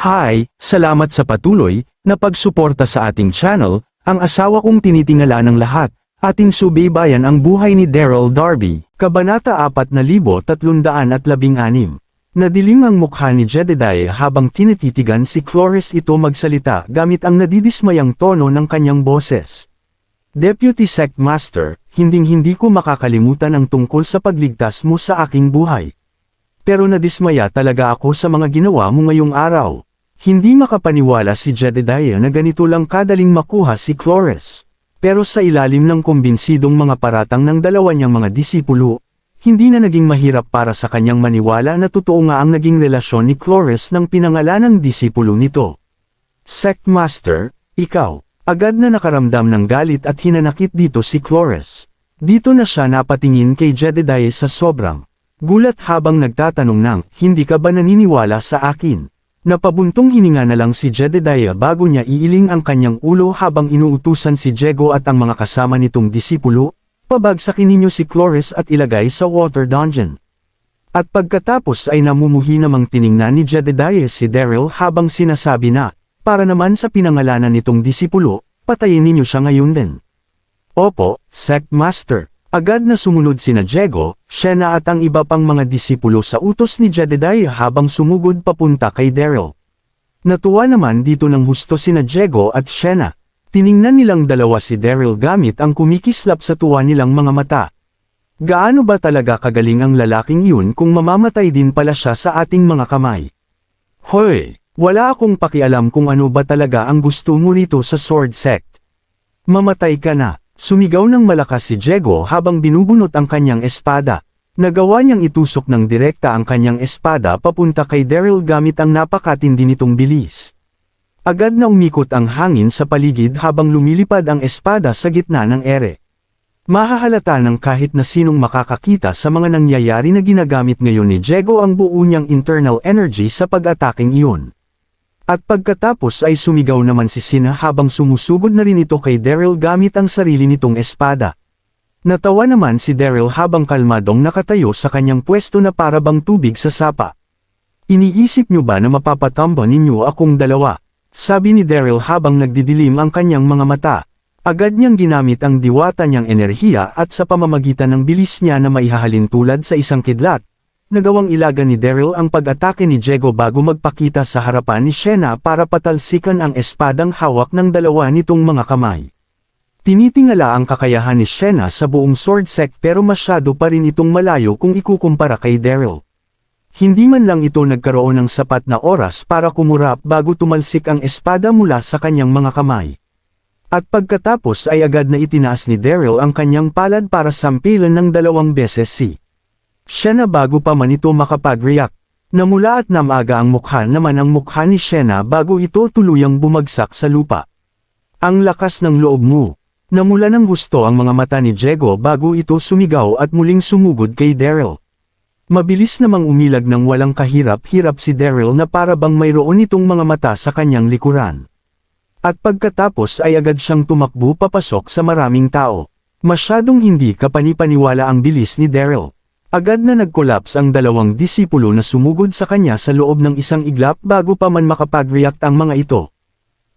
Hi, salamat sa patuloy na pagsuporta sa ating channel, ang asawa kong tinitingala ng lahat, ating subaybayan ang buhay ni Daryl Darby, Kabanata 4316. Nadilim ang mukha ni Jedediah habang tinititigan si Cloris ito magsalita gamit ang nadidismayang tono ng kanyang boses. Deputy Sect Master, hinding-hindi ko makakalimutan ang tungkol sa pagligtas mo sa aking buhay. Pero nadismaya talaga ako sa mga ginawa mo ngayong araw. Hindi makapaniwala si Jedediah na ganito lang kadaling makuha si Cloris. Pero sa ilalim ng kumbinsidong mga paratang ng dalawa niyang mga disipulo, hindi na naging mahirap para sa kanyang maniwala na totoo nga ang naging relasyon ni Cloris ng pinangalanang disipulo nito. Sect Master, ikaw, agad na nakaramdam ng galit at hinanakit dito si Cloris. Dito na siya napatingin kay Jedediah sa sobrang gulat habang nagtatanong ng, hindi ka ba naniniwala sa akin? Napabuntong hininga na lang si Jedediah bago niya iiling ang kanyang ulo habang inuutusan si Jego at ang mga kasama nitong disipulo, pabagsakin ninyo si Cloris at ilagay sa water dungeon. At pagkatapos ay namumuhi namang tiningnan ni Jedediah si Daryl habang sinasabi na, para naman sa pinangalanan nitong disipulo, patayin ninyo siya ngayon din. Opo, Sect Master. Agad na sumunod sina Jego, Shena at ang iba pang mga disipulo sa utos ni Jedediah habang sumugod papunta kay Daryl. Natuwa naman dito ng husto sina Jego at Shena. Tiningnan nilang dalawa si Daryl gamit ang kumikislap sa tuwa nilang mga mata. Gaano ba talaga kagaling ang lalaking yun kung mamamatay din pala siya sa ating mga kamay? Hoy, wala akong pakialam kung ano ba talaga ang gusto mo rito sa Sword Sect. Mamatay ka na. Sumigaw ng malakas si Jego habang binubunot ang kanyang espada. Nagawa niyang itusok ng direkta ang kanyang espada papunta kay Daryl gamit ang napakatindi nitong bilis. Agad na umikot ang hangin sa paligid habang lumilipad ang espada sa gitna ng ere. Mahahalata ng kahit na sinong makakakita sa mga nangyayari na ginagamit ngayon ni Jego ang buo niyang internal energy sa pag-ataking iyon. At pagkatapos ay sumigaw naman si Sina habang sumusugod na rin ito kay Daryl gamit ang sarili nitong espada. Natawa naman si Daryl habang kalmadong nakatayo sa kanyang pwesto na para bang tubig sa sapa. Iniisip niyo ba na mapapatamba ninyo akong dalawa? Sabi ni Daryl habang nagdidilim ang kanyang mga mata. Agad niyang ginamit ang diwata niyang enerhiya at sa pamamagitan ng bilis niya na maihahalin tulad sa isang kidlat, nagawang ilaga ni Daryl ang pag-atake ni Jego bago magpakita sa harapan ni Shena para patalsikan ang espadang hawak ng dalawa nitong mga kamay. Tinitingala ang kakayahan ni Shena sa buong sword sect pero masyado pa rin itong malayo kung ikukumpara kay Daryl. Hindi man lang ito nagkaroon ng sapat na oras para kumurap bago tumalsik ang espada mula sa kanyang mga kamay. At pagkatapos ay agad na itinaas ni Daryl ang kanyang palad para sampilan ng dalawang beses si Shena bago pa man ito makapag-react. Namula at namaga ang mukha naman ang mukha ni Shena bago ito tuluyang bumagsak sa lupa. Ang lakas ng loob mo. Namula ng gusto ang mga mata ni Jego bago ito sumigaw at muling sumugod kay Daryl. Mabilis namang umilag ng walang kahirap-hirap si Daryl na para bang mayroon itong mga mata sa kanyang likuran. At pagkatapos ay agad siyang tumakbo papasok sa maraming tao. Masyadong hindi kapanipaniwala ang bilis ni Daryl. Agad na nag-collapse ang dalawang disipulo na sumugod sa kanya sa loob ng isang iglap bago pa man makapag-react ang mga ito.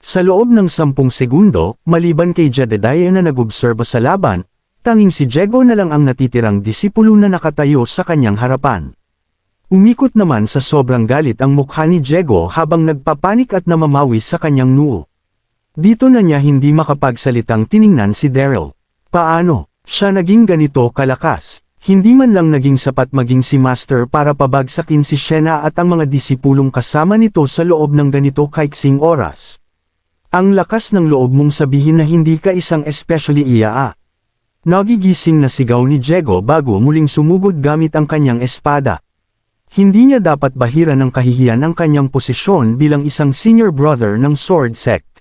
Sa loob ng sampung segundo, maliban kay Jedediah na nag-obserba sa laban, tanging si Jego na lang ang natitirang disipulo na nakatayo sa kanyang harapan. Umikot naman sa sobrang galit ang mukha ni Jego habang nagpapanik at namamawi sa kanyang noo. Dito na niya hindi makapagsalitang tiningnan si Daryl. Paano? Siya naging ganito kalakas. Hindi man lang naging sapat maging si Master para pabagsakin si Shena at ang mga disipulong kasama nito sa loob ng ganito kaiksing oras. Ang lakas ng loob mong sabihin na hindi ka isang especially iyaa. Nagigising na sigaw ni Jego bago muling sumugod gamit ang kanyang espada. Hindi niya dapat bahira ng kahihiyan ang kanyang posisyon bilang isang senior brother ng Sword Sect.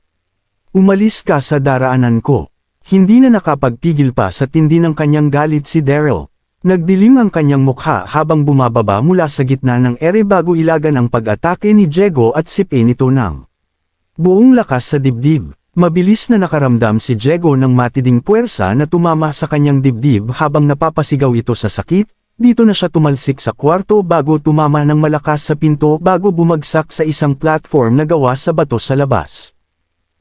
Umalis ka sa daraanan ko. Hindi na nakapagpigil pa sa tindi ng kanyang galit si Daryl. Nagdilim ang kanyang mukha habang bumababa mula sa gitna ng ere bago ilagan ang pag-atake ni Jego at sipin ito ng buong lakas sa dibdib. Mabilis na nakaramdam si Jego ng matiding puwersa na tumama sa kanyang dibdib habang napapasigaw ito sa sakit, dito na siya tumalsik sa kwarto bago tumama ng malakas sa pinto bago bumagsak sa isang platform na gawa sa bato sa labas.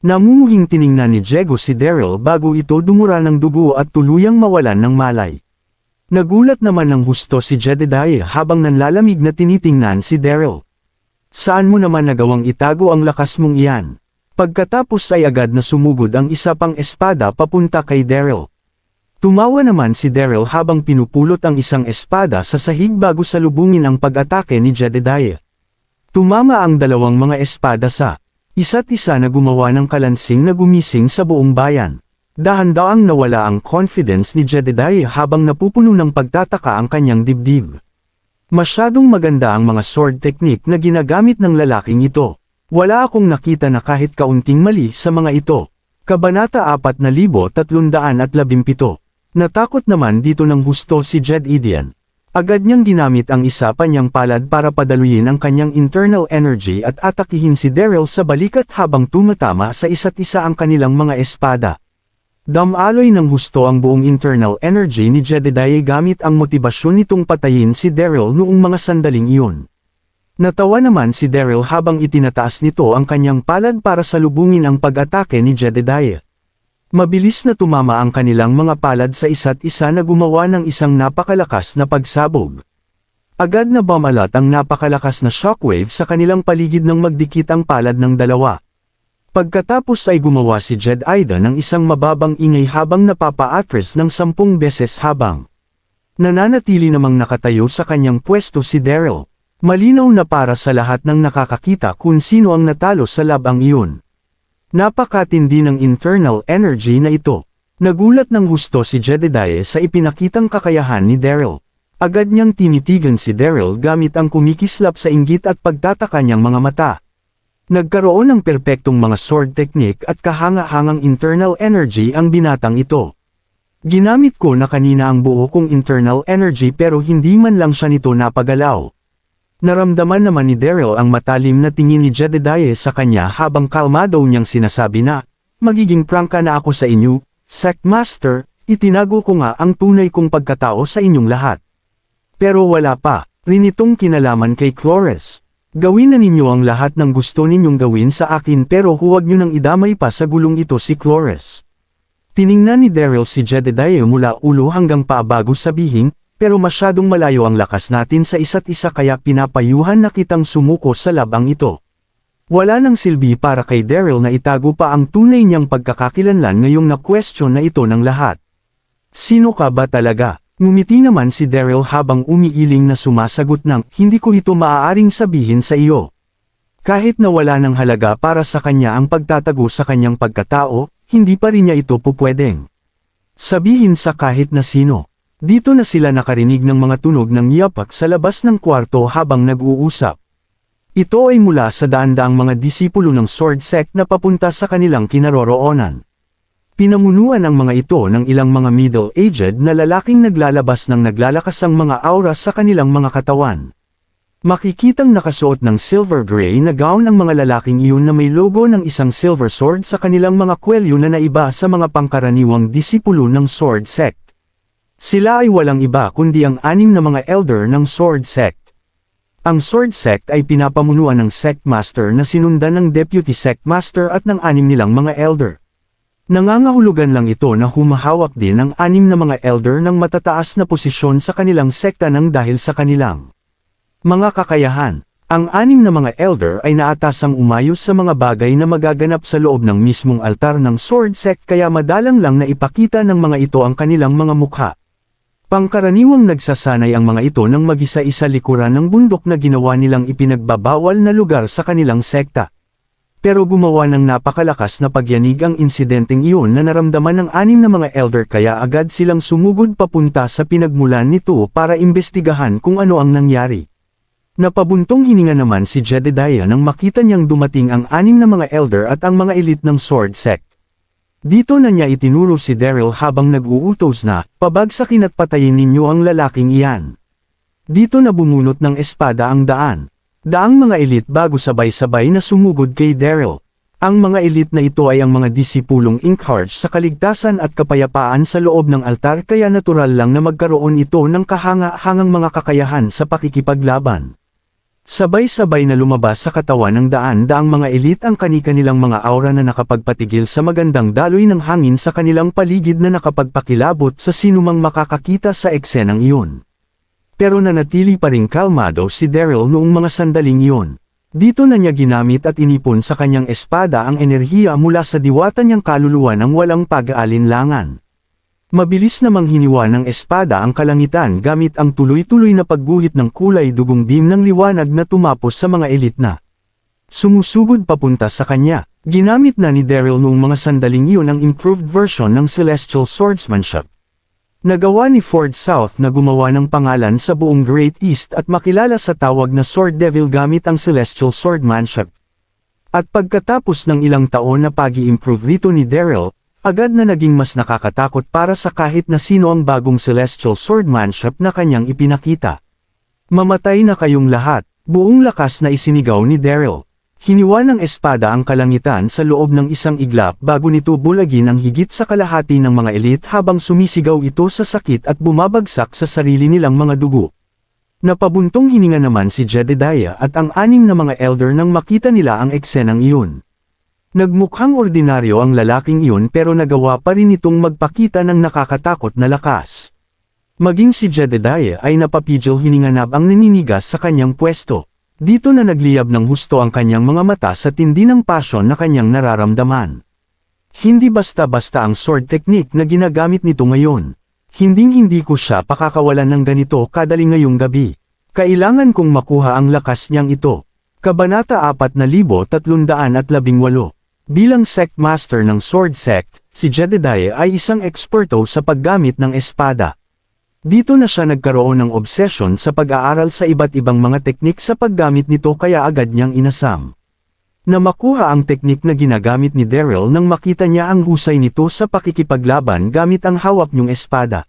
Namumuhing tiningnan ni Diego si Daryl bago ito dumura ng dugo at tuluyang mawalan ng malay. Nagulat naman ng husto si Jedediah habang nanlalamig na tinitingnan si Daryl. Saan mo naman nagawang itago ang lakas mong iyan? Pagkatapos ay agad na sumugod ang isa pang espada papunta kay Daryl. Tumawa naman si Daryl habang pinupulot ang isang espada sa sahig bago salubungin ang pag-atake ni Jedediah. Tumama ang dalawang mga espada sa isa't isa na gumawa ng kalansing na gumising sa buong bayan. Dahan-daang nawala ang confidence ni Jedediah habang napupuno ng pagtataka ang kanyang dibdib. Masyadong maganda ang mga sword technique na ginagamit ng lalaking ito. Wala akong nakita na kahit kaunting mali sa mga ito. Kabanata 4317 Natakot naman dito ng husto si Jed Edian. Agad niyang ginamit ang isa pa niyang palad para padaluyin ang kanyang internal energy at atakihin si Daryl sa balikat habang tumatama sa isa't isa ang kanilang mga espada. Damaloy ng husto ang buong internal energy ni Jedediah gamit ang motibasyon nitong patayin si Daryl noong mga sandaling iyon. Natawa naman si Daryl habang itinataas nito ang kanyang palad para salubungin ang pag-atake ni Jedediah. Mabilis na tumama ang kanilang mga palad sa isa't isa na gumawa ng isang napakalakas na pagsabog. Agad na bumalat ang napakalakas na shockwave sa kanilang paligid nang magdikit ang palad ng dalawa. Pagkatapos ay gumawa si Jed Aida ng isang mababang ingay habang napapa-atras ng sampung beses habang nananatili namang nakatayo sa kanyang pwesto si Daryl. Malinaw na para sa lahat ng nakakakita kung sino ang natalo sa labang iyon. Napakatindi ng internal energy na ito. Nagulat ng husto si Jedediah sa ipinakitang kakayahan ni Daryl. Agad niyang tinitigan si Daryl gamit ang kumikislap sa inggit at pagtataka niyang mga mata. Nagkaroon ng perpektong mga sword technique at kahanga-hangang internal energy ang binatang ito. Ginamit ko na kanina ang buo kong internal energy pero hindi man lang siya nito napagalaw. Naramdaman naman ni Daryl ang matalim na tingin ni Jedediah sa kanya habang kalmado niyang sinasabi na, Magiging prangka na ako sa inyo, Sect Master, itinago ko nga ang tunay kong pagkatao sa inyong lahat. Pero wala pa, rin itong kinalaman kay Clores. Gawin na ninyo ang lahat ng gusto ninyong gawin sa akin pero huwag nyo nang idamay pa sa gulong ito si Clores. Tiningnan ni Daryl si Jedediah mula ulo hanggang paa bago sabihin, pero masyadong malayo ang lakas natin sa isa't isa kaya pinapayuhan na kitang sumuko sa labang ito. Wala nang silbi para kay Daryl na itago pa ang tunay niyang pagkakakilanlan ngayong na-question na ito ng lahat. Sino ka ba talaga? Ngumiti naman si Daryl habang umiiling na sumasagot ng, hindi ko ito maaaring sabihin sa iyo. Kahit na wala ng halaga para sa kanya ang pagtatago sa kanyang pagkatao, hindi pa rin niya ito pupwedeng. Sabihin sa kahit na sino. Dito na sila nakarinig ng mga tunog ng yapak sa labas ng kwarto habang nag-uusap. Ito ay mula sa daan-daang mga disipulo ng sword sect na papunta sa kanilang kinaroroonan. Pinamunuan ang mga ito ng ilang mga middle-aged na lalaking naglalabas ng naglalakasang mga aura sa kanilang mga katawan. Makikitang nakasuot ng silver gray na gown ang mga lalaking iyon na may logo ng isang silver sword sa kanilang mga kwelyo na naiba sa mga pangkaraniwang disipulo ng sword sect. Sila ay walang iba kundi ang anim na mga elder ng Sword Sect. Ang Sword Sect ay pinapamunuan ng Sect Master na sinundan ng Deputy Sect Master at ng anim nilang mga elder. Nangangahulugan lang ito na humahawak din ang anim na mga elder ng matataas na posisyon sa kanilang sekta ng dahil sa kanilang mga kakayahan. Ang anim na mga elder ay naatasang umayos sa mga bagay na magaganap sa loob ng mismong altar ng Sword Sect kaya madalang lang na ipakita ng mga ito ang kanilang mga mukha. Pangkaraniwang nagsasanay ang mga ito ng mag-isa-isa likuran ng bundok na ginawa nilang ipinagbabawal na lugar sa kanilang sekta. Pero gumawa ng napakalakas na pagyanig ang insidenteng iyon na naramdaman ng anim na mga elder kaya agad silang sumugod papunta sa pinagmulan nito para imbestigahan kung ano ang nangyari. Napabuntong hininga naman si Jedediah nang makita niyang dumating ang anim na mga elder at ang mga elite ng Sword Sect. Dito na niya itinuro si Daryl habang nag-uutos na, pabagsakin at patayin ninyo ang lalaking iyan. Dito na bumunot ng espada ang daan. Daang mga elite bago sabay-sabay na sumugod kay Daryl. Ang mga elite na ito ay ang mga disipulong Inkharge sa kaligtasan at kapayapaan sa loob ng altar kaya natural lang na magkaroon ito ng kahanga-hangang mga kakayahan sa pakikipaglaban. Sabay-sabay na lumabas sa katawan ng daan-daang mga elite ang kani-kanilang mga aura na nakapagpatigil sa magandang daloy ng hangin sa kanilang paligid na nakapagpakilabot sa sinumang makakakita sa eksenang iyon. Pero nanatili pa ring kalmado si Daryl noong mga sandaling iyon. Dito na niya ginamit at inipon sa kanyang espada ang enerhiya mula sa diwata niyang kaluluwa ng walang pag-aalinlangan. Mabilis namang hiniwa ng espada ang kalangitan gamit ang tuloy-tuloy na pagguhit ng kulay dugong beam ng liwanag na tumapos sa mga elit na. Sumusugod papunta sa kanya, ginamit na ni Daryl noong mga sandaling iyon ang improved version ng Celestial Swordsmanship. Nagawa ni Ford South na gumawa ng pangalan sa buong Great East at makilala sa tawag na Sword Devil gamit ang Celestial Swordmanship. At pagkatapos ng ilang taon na pag-i-improve rito ni Daryl, agad na naging mas nakakatakot para sa kahit na sino ang bagong Celestial Swordmanship na kanyang ipinakita. Mamatay na kayong lahat, buong lakas na isinigaw ni Daryl. Hiniwa ng espada ang kalangitan sa loob ng isang iglap bago nito bulagin ang higit sa kalahati ng mga elite habang sumisigaw ito sa sakit at bumabagsak sa sarili nilang mga dugo. Napabuntong hininga naman si Jedediah at ang anim na mga elder nang makita nila ang eksenang iyon. Nagmukhang ordinaryo ang lalaking iyon pero nagawa pa rin itong magpakita ng nakakatakot na lakas. Maging si Jedediah ay napapidyo hininganab ang naninigas sa kanyang pwesto. Dito na nagliyab ng husto ang kanyang mga mata sa tindi ng pasyon na kanyang nararamdaman. Hindi basta-basta ang sword technique na ginagamit nito ngayon. Hinding-hindi ko siya pakakawalan ng ganito kadali ngayong gabi. Kailangan kong makuha ang lakas niyang ito. Kabanata 4318 Bilang sect master ng sword sect, si Jedediah ay isang eksperto sa paggamit ng espada. Dito na siya nagkaroon ng obsession sa pag-aaral sa iba't ibang mga teknik sa paggamit nito kaya agad niyang inasam. Na makuha ang teknik na ginagamit ni Daryl nang makita niya ang husay nito sa pakikipaglaban gamit ang hawak niyong espada.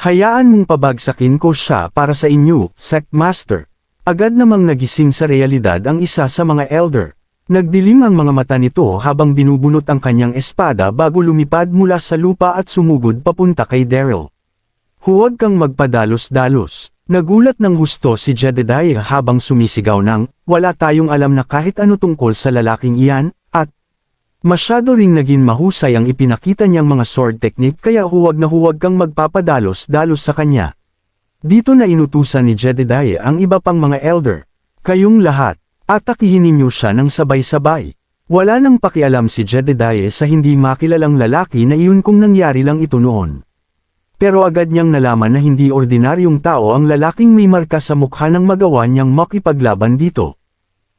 Hayaan mong pabagsakin ko siya para sa inyo, Sect Master. Agad namang nagising sa realidad ang isa sa mga elder. Nagdilim ang mga mata nito habang binubunot ang kanyang espada bago lumipad mula sa lupa at sumugod papunta kay Daryl. Huwag kang magpadalos-dalos. Nagulat ng gusto si Jedediah habang sumisigaw ng, wala tayong alam na kahit ano tungkol sa lalaking iyan, at masyado ring naging mahusay ang ipinakita niyang mga sword technique kaya huwag na huwag kang magpapadalos-dalos sa kanya. Dito na inutusan ni Jedediah ang iba pang mga elder. Kayong lahat, atakihin ninyo siya ng sabay-sabay. Wala nang pakialam si Jedediah sa hindi makilalang lalaki na iyon kung nangyari lang ito noon. Pero agad niyang nalaman na hindi ordinaryong tao ang lalaking may marka sa mukha ng magawa niyang makipaglaban dito.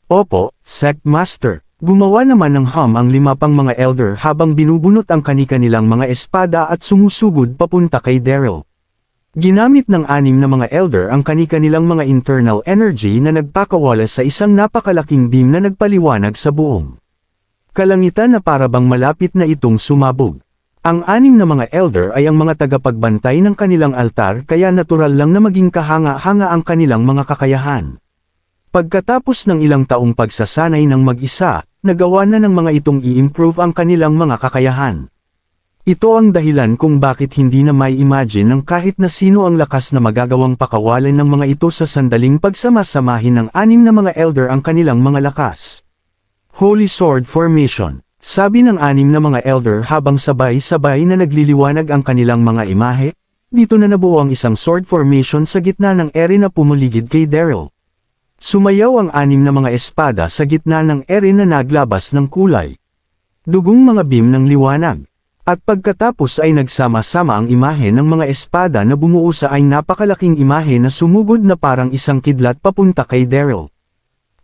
Opo, Sect Master. Gumawa naman ng hum ang lima pang mga elder habang binubunot ang kanika-nilang mga espada at sumusugod papunta kay Daryl. Ginamit ng anim na mga elder ang kanika-nilang mga internal energy na nagpakawala sa isang napakalaking beam na nagpaliwanag sa buong kalangitan na parabang malapit na itong sumabog. Ang anim na mga elder ay ang mga tagapagbantay ng kanilang altar kaya natural lang na maging kahanga-hanga ang kanilang mga kakayahan. Pagkatapos ng ilang taong pagsasanay ng mag-isa, nagawa na ng mga itong i-improve ang kanilang mga kakayahan. Ito ang dahilan kung bakit hindi na may imagine ng kahit na sino ang lakas na magagawang pakawalan ng mga ito sa sandaling pagsamasamahin ng anim na mga elder ang kanilang mga lakas. Holy Sword Formation Sabi ng anim na mga elder habang sabay-sabay na nagliliwanag ang kanilang mga imahe, dito na nabuo ang isang sword formation sa gitna ng ere na pumuligid kay Daryl. Sumayaw ang anim na mga espada sa gitna ng ere na naglabas ng kulay. Dugong mga beam ng liwanag. At pagkatapos ay nagsama-sama ang imahe ng mga espada na bumuo sa ay napakalaking imahe na sumugod na parang isang kidlat papunta kay Daryl.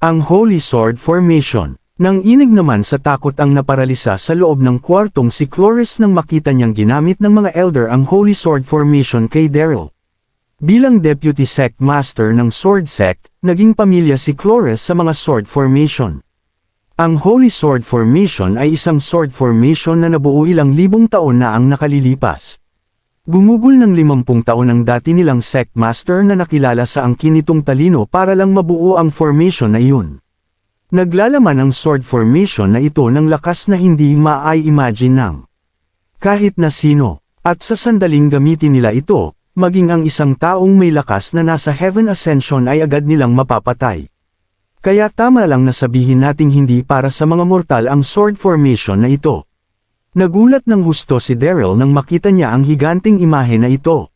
Ang Holy Sword Formation. Nang inig naman sa takot ang naparalisa sa loob ng kwartong si Cloris nang makita niyang ginamit ng mga elder ang Holy Sword Formation kay Daryl. Bilang Deputy Sect Master ng Sword Sect, naging pamilya si Cloris sa mga Sword Formation. Ang Holy Sword Formation ay isang sword formation na nabuo ilang libong taon na ang nakalilipas. Gumugol ng limampung taon ang dati nilang Sect Master na nakilala sa angkin nitong talino para lang mabuo ang formation na iyon. Naglalaman ang sword formation na ito ng lakas na hindi ma-imagine ng kahit na sino, at sa sandaling gamitin nila ito, maging ang isang taong may lakas na nasa Heaven Ascension ay agad nilang mapapatay. Kaya tama lang na sabihin nating hindi para sa mga mortal ang sword formation na ito. Nagulat ng gusto si Daryl nang makita niya ang higanting imahe na ito.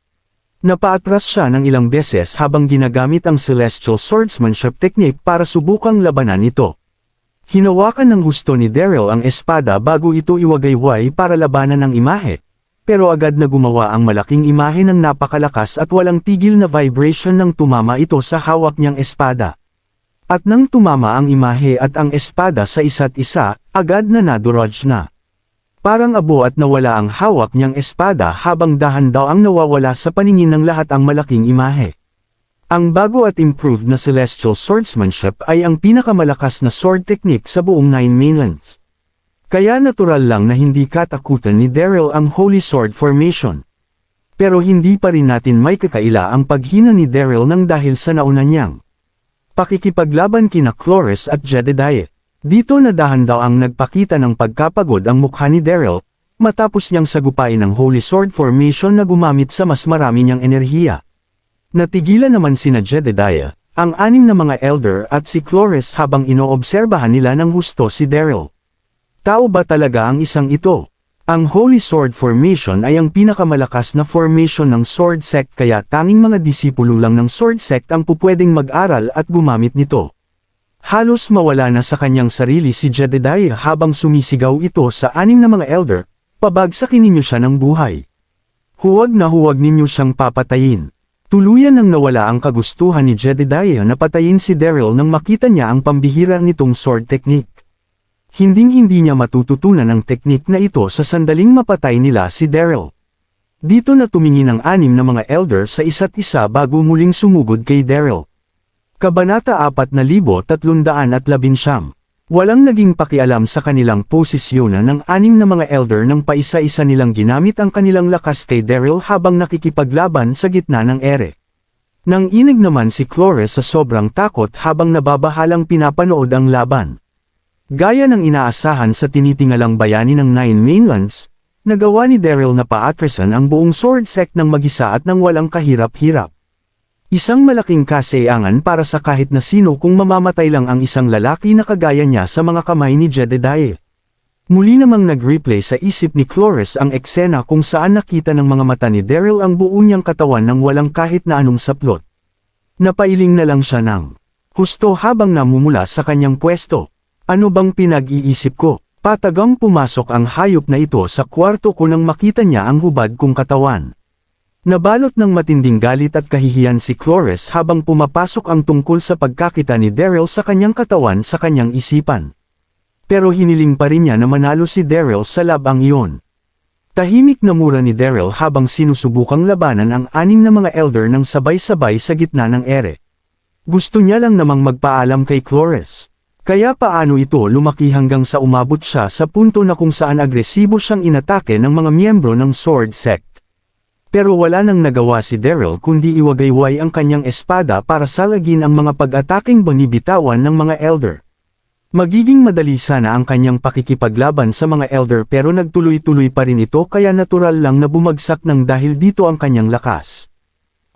Napaatras siya ng ilang beses habang ginagamit ang celestial swordsmanship technique para subukang labanan ito. Hinawakan ng gusto ni Daryl ang espada bago ito iwagayway para labanan ang imahe, pero agad na gumawa ang malaking imahe ng napakalakas at walang tigil na vibration nang tumama ito sa hawak niyang espada. At nang tumama ang imahe at ang espada sa isa't isa, agad na nadurodge na. Parang abo at nawala ang hawak niyang espada habang dahan daw ang nawawala sa paningin ng lahat ang malaking imahe. Ang bago at improved na celestial swordsmanship ay ang pinakamalakas na sword technique sa buong Nine Mainlands. Kaya natural lang na hindi katakutan ni Daryl ang Holy Sword Formation. Pero hindi pa rin natin may kakaila ang paghina ni Daryl nang dahil sa nauna niyang pakikipaglaban kina Cloris at Jedediah. Dito na dahan daw ang nagpakita ng pagkapagod ang mukha ni Daryl, matapos niyang sagupain ang Holy Sword Formation na gumamit sa mas marami niyang enerhiya. Natigilan naman sina Jedediah, ang anim na mga elder at si Cloris habang inoobserbahan nila ng husto si Daryl. Tao ba talaga ang isang ito? Ang Holy Sword Formation ay ang pinakamalakas na formation ng Sword Sect kaya tanging mga disipulo lang ng Sword Sect ang pupwedeng mag-aral at gumamit nito. Halos mawala na sa kanyang sarili si Jedediah habang sumisigaw ito sa anim na mga elder, pabagsakin ninyo siya ng buhay. Huwag na huwag ninyo siyang papatayin. Tuluyan nang nawala ang kagustuhan ni Jedediah na patayin si Daryl nang makita niya ang pambihira nitong sword technique. Hinding-hindi niya matututunan ang teknik na ito sa sandaling mapatay nila si Daryl. Dito na tumingin ang anim na mga elder sa isa't isa bago muling sumugod kay Daryl. Kabanata 4311 Walang naging pakialam sa kanilang posisyonan ng anim na mga elder nang paisa-isa nilang ginamit ang kanilang lakas kay Daryl habang nakikipaglaban sa gitna ng ere. Nang inig naman si Cloris sa sobrang takot habang nababahalang pinapanood ang laban. Gaya ng inaasahan sa tinitingalang bayani ng Nine Mainlands, nagawa ni Daryl na paatrasan ang buong sword sect ng mag-isa at nang walang kahirap-hirap. Isang malaking kasayangan para sa kahit na sino kung mamamatay lang ang isang lalaki na kagaya niya sa mga kamay ni Jedediah. Muli namang nag-replay sa isip ni Cloris ang eksena kung saan nakita ng mga mata ni Daryl ang buo niyang katawan ng walang kahit na anong saplot. Napailing na lang siya ng husto habang namumula sa kanyang pwesto. Ano bang pinag-iisip ko? Patagang pumasok ang hayop na ito sa kwarto ko nang makita niya ang hubad kong katawan. Nabalot ng matinding galit at kahihiyan si Cloris habang pumapasok ang tungkol sa pagkakita ni Daryl sa kanyang katawan sa kanyang isipan. Pero hiniling pa rin niya na manalo si Daryl sa labang iyon. Tahimik na mura ni Daryl habang sinusubukang labanan ang anim na mga elder ng sabay-sabay sa gitna ng ere. Gusto niya lang namang magpaalam kay Cloris. Kaya paano ito lumaki hanggang sa umabot siya sa punto na kung saan agresibo siyang inatake ng mga miyembro ng Sword Sect. Pero wala nang nagawa si Daryl kundi iwagayway ang kanyang espada para salagin ang mga pag-ataking bonibitawan ng mga elder. Magiging madali sana ang kanyang pakikipaglaban sa mga elder pero nagtuloy-tuloy pa rin ito kaya natural lang na bumagsak ng dahil dito ang kanyang lakas.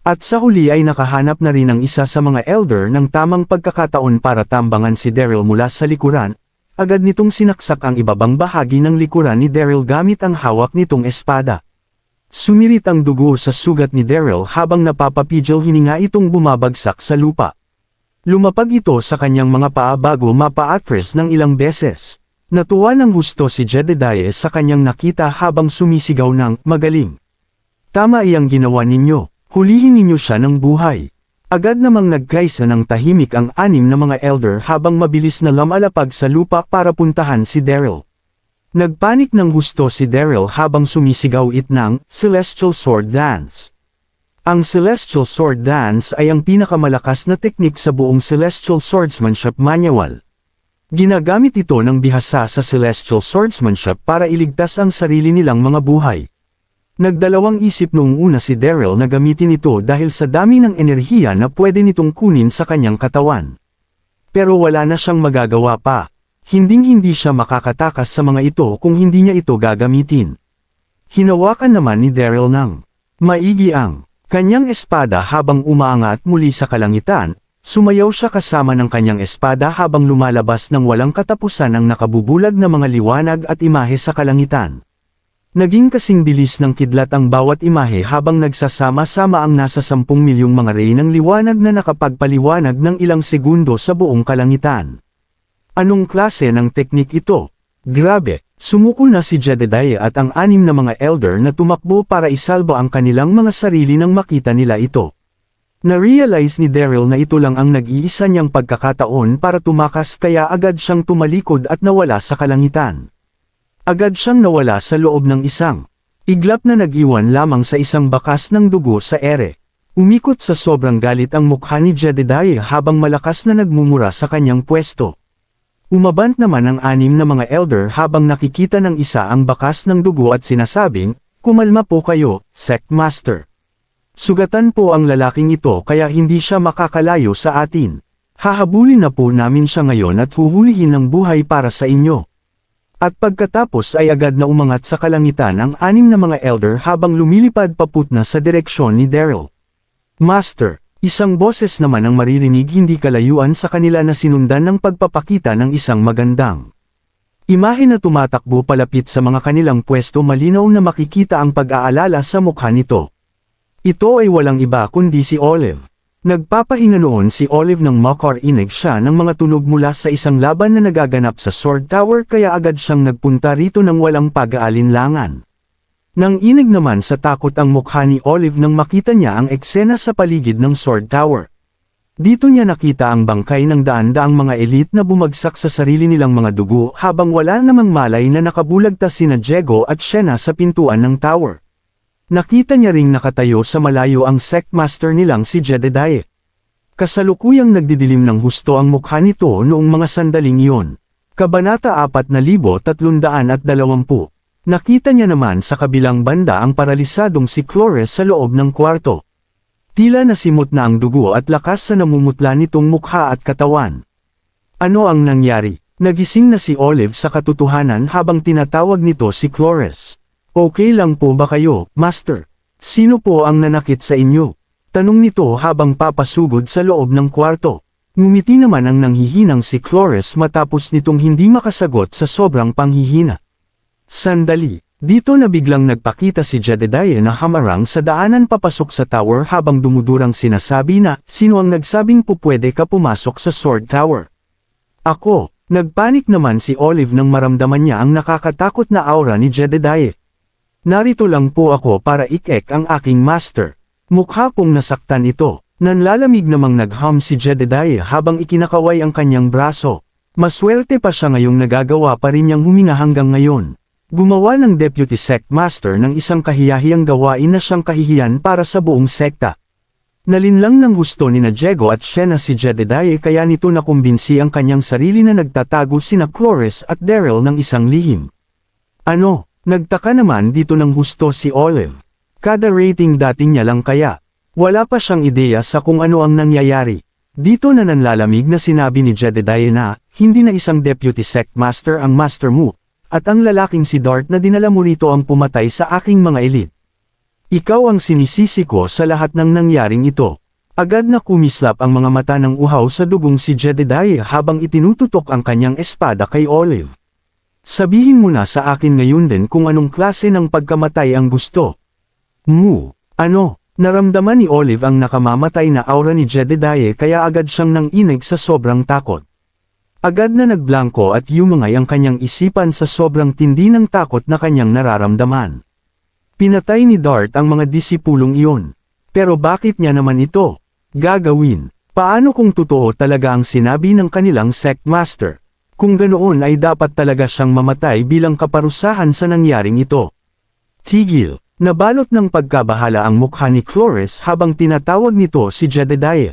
At sa huli ay nakahanap na rin ang isa sa mga elder ng tamang pagkakataon para tambangan si Daryl mula sa likuran, agad nitong sinaksak ang ibabang bahagi ng likuran ni Daryl gamit ang hawak nitong espada. Sumirit ang dugo sa sugat ni Daryl habang napapapidyo hininga itong bumabagsak sa lupa. Lumapag ito sa kanyang mga paa bago mapa-atras ng ilang beses. Natuwa ng gusto si Jedediah sa kanyang nakita habang sumisigaw ng magaling. Tama iyang ginawa ninyo, hulihin ninyo siya ng buhay. Agad namang nagkaisa ng tahimik ang anim na mga elder habang mabilis na lamalapag sa lupa para puntahan si Daryl. Nagpanik ng gusto si Daryl habang sumisigaw it ng Celestial Sword Dance. Ang Celestial Sword Dance ay ang pinakamalakas na teknik sa buong Celestial Swordsmanship Manual. Ginagamit ito ng bihasa sa Celestial Swordsmanship para iligtas ang sarili nilang mga buhay. Nagdalawang isip noong una si Daryl na gamitin ito dahil sa dami ng enerhiya na pwede nitong kunin sa kanyang katawan. Pero wala na siyang magagawa pa. Hinding-hindi siya makakatakas sa mga ito kung hindi niya ito gagamitin. Hinawakan naman ni Daryl ng maigi ang kanyang espada habang umaangat muli sa kalangitan, sumayaw siya kasama ng kanyang espada habang lumalabas ng walang katapusan ang nakabubulag na mga liwanag at imahe sa kalangitan. Naging kasing bilis ng kidlat ang bawat imahe habang nagsasama-sama ang nasa 10 milyong mga ray ng liwanag na nakapagpaliwanag ng ilang segundo sa buong kalangitan. Anong klase ng teknik ito? Grabe, sumuko na si Jedediah at ang anim na mga elder na tumakbo para isalba ang kanilang mga sarili nang makita nila ito. Na-realize ni Daryl na ito lang ang nag-iisa niyang pagkakataon para tumakas kaya agad siyang tumalikod at nawala sa kalangitan. Agad siyang nawala sa loob ng isang iglap na nag-iwan lamang sa isang bakas ng dugo sa ere. Umikot sa sobrang galit ang mukha ni Jedediah habang malakas na nagmumura sa kanyang pwesto. Umabant naman ang anim na mga elder habang nakikita ng isa ang bakas ng dugo at sinasabing, Kumalma po kayo, Sect Master. Sugatan po ang lalaking ito kaya hindi siya makakalayo sa atin. Hahabulin na po namin siya ngayon at huhulihin ng buhay para sa inyo. At pagkatapos ay agad na umangat sa kalangitan ang anim na mga elder habang lumilipad paputna sa direksyon ni Daryl. Master, isang boses naman ang maririnig hindi kalayuan sa kanila na sinundan ng pagpapakita ng isang magandang. Imahe na tumatakbo palapit sa mga kanilang pwesto malinaw na makikita ang pag-aalala sa mukha nito. Ito ay walang iba kundi si Olive. Nagpapahinga noon si Olive nang makarinig siya ng mga tunog mula sa isang laban na nagaganap sa Sword Tower kaya agad siyang nagpunta rito ng walang pag-aalinlangan. Nang inig naman sa takot ang mukha ni Olive nang makita niya ang eksena sa paligid ng Sword Tower. Dito niya nakita ang bangkay ng daan-daang mga elite na bumagsak sa sarili nilang mga dugo habang wala namang malay na nakabulagta sina Diego at Shena sa pintuan ng tower. Nakita niya ring nakatayo sa malayo ang sectmaster nilang si Jedediah. Kasalukuyang nagdidilim ng husto ang mukha nito noong mga sandaling iyon. Kabanata 4320 Nakita niya naman sa kabilang banda ang paralisadong si Flores sa loob ng kwarto. Tila nasimot na ang dugo at lakas sa namumutla nitong mukha at katawan. Ano ang nangyari? Nagising na si Olive sa katotohanan habang tinatawag nito si Flores. Okay lang po ba kayo, Master? Sino po ang nanakit sa inyo? Tanong nito habang papasugod sa loob ng kwarto. Ngumiti naman ang nanghihinang si Flores matapos nitong hindi makasagot sa sobrang panghihina. Sandali, dito na biglang nagpakita si Jedediah na hamarang sa daanan papasok sa tower habang dumudurang sinasabi na, sino ang nagsabing po pwede ka pumasok sa Sword Tower? Ako, nagpanik naman si Olive nang maramdaman niya ang nakakatakot na aura ni Jedediah. Narito lang po ako para ikek ang aking master. Mukha pong nasaktan ito. Nanlalamig namang nagham si Jedediah habang ikinakaway ang kanyang braso. Maswerte pa siya ngayong nagagawa pa rin niyang huminga hanggang ngayon. Gumawa ng Deputy Sect Master ng isang kahiyahiyang gawain na siyang kahihiyan para sa buong sekta. Nalinlang ng gusto ni na at Shena si Jedediah kaya nito nakumbinsi ang kanyang sarili na nagtatago sina Flores at Daryl ng isang lihim. Ano? Nagtaka naman dito ng husto si Olive. Kada rating dating niya lang kaya. Wala pa siyang ideya sa kung ano ang nangyayari. Dito na nanlalamig na sinabi ni Jedediah na, hindi na isang deputy sect master ang master mo, at ang lalaking si Dart na dinala mo rito ang pumatay sa aking mga elite. Ikaw ang sinisisi ko sa lahat ng nangyaring ito. Agad na kumislap ang mga mata ng uhaw sa dugong si Jedediah habang itinututok ang kanyang espada kay Olive. Sabihin mo na sa akin ngayon din kung anong klase ng pagkamatay ang gusto. Mu, ano, naramdaman ni Olive ang nakamamatay na aura ni Jedediah kaya agad siyang nanginig sa sobrang takot. Agad na nagblanko at yumangay ang kanyang isipan sa sobrang tindi ng takot na kanyang nararamdaman. Pinatay ni Dart ang mga disipulong iyon. Pero bakit niya naman ito? Gagawin. Paano kung totoo talaga ang sinabi ng kanilang sect master? Kung ganoon ay dapat talaga siyang mamatay bilang kaparusahan sa nangyaring ito. Tigil, nabalot ng pagkabahala ang mukha ni Flores habang tinatawag nito si Jedediah.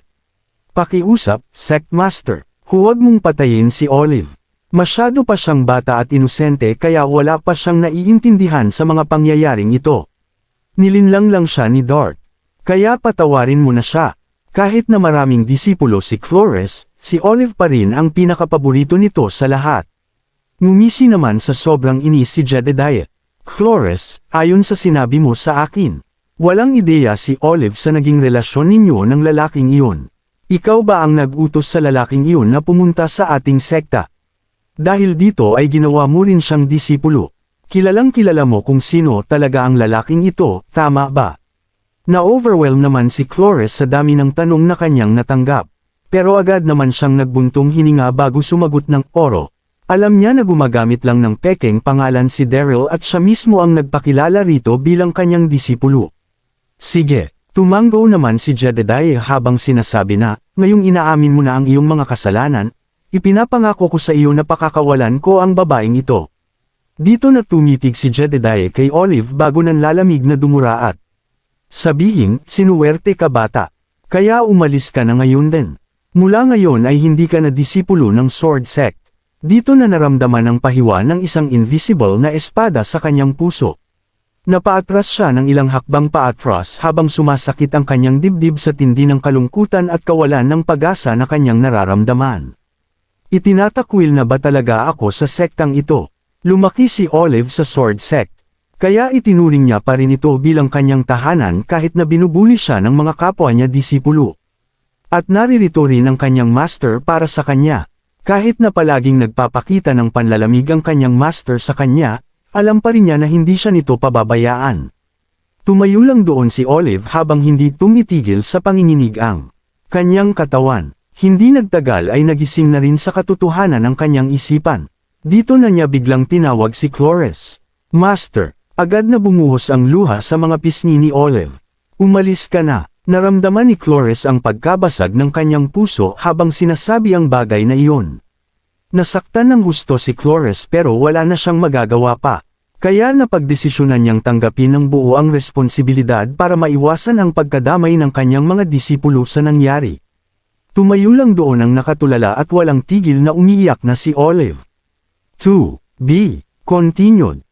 Pakiusap, Sect Master, huwag mong patayin si Olive. Masyado pa siyang bata at inosente kaya wala pa siyang naiintindihan sa mga pangyayaring ito. Nilinlang lang siya ni Dart. Kaya patawarin mo na siya. Kahit na maraming disipulo si Flores, si Olive pa rin ang pinakapaborito nito sa lahat. Ngumisi naman sa sobrang inis si Jedediah. Flores, ayon sa sinabi mo sa akin. Walang ideya si Olive sa naging relasyon ninyo ng lalaking iyon. Ikaw ba ang nag-utos sa lalaking iyon na pumunta sa ating sekta? Dahil dito ay ginawa mo rin siyang disipulo. Kilalang kilala mo kung sino talaga ang lalaking ito, tama ba? Na-overwhelm naman si Flores sa dami ng tanong na kanyang natanggap. Pero agad naman siyang nagbuntong hininga bago sumagot ng oro. Alam niya na gumagamit lang ng pekeng pangalan si Daryl at siya mismo ang nagpakilala rito bilang kanyang disipulo. Sige, tumango naman si Jedediah habang sinasabi na, ngayong inaamin mo na ang iyong mga kasalanan, ipinapangako ko sa iyo na pakakawalan ko ang babaeng ito. Dito na tumitig si Jedediah kay Olive bago nanlalamig na dumuraat. Sabihing, sinuwerte ka bata. Kaya umalis ka na ngayon din. Mula ngayon ay hindi ka na disipulo ng sword sect. Dito na naramdaman ang pahiwa ng isang invisible na espada sa kanyang puso. Napaatras siya ng ilang hakbang paatras habang sumasakit ang kanyang dibdib sa tindi ng kalungkutan at kawalan ng pag-asa na kanyang nararamdaman. Itinatakwil na ba talaga ako sa sektang ito? Lumaki si Olive sa sword sect. Kaya itinuring niya pa rin ito bilang kanyang tahanan kahit na binubuli siya ng mga kapwa niya disipulo. At naririto rin ang kanyang master para sa kanya. Kahit na palaging nagpapakita ng panlalamig ang kanyang master sa kanya, alam pa rin niya na hindi siya nito pababayaan. Tumayo lang doon si Olive habang hindi tumitigil sa panginginig ang kanyang katawan. Hindi nagtagal ay nagising na rin sa katotohanan ng kanyang isipan. Dito na niya biglang tinawag si Clores. Master, agad na bumuhos ang luha sa mga pisngi ni Olive. Umalis ka na. Naramdaman ni Clores ang pagkabasag ng kanyang puso habang sinasabi ang bagay na iyon. Nasaktan ng gusto si Clores pero wala na siyang magagawa pa. Kaya napagdesisyonan niyang tanggapin ng buo ang responsibilidad para maiwasan ang pagkadamay ng kanyang mga disipulo sa nangyari. Tumayo lang doon ang nakatulala at walang tigil na umiiyak na si Olive. 2. B. Continued.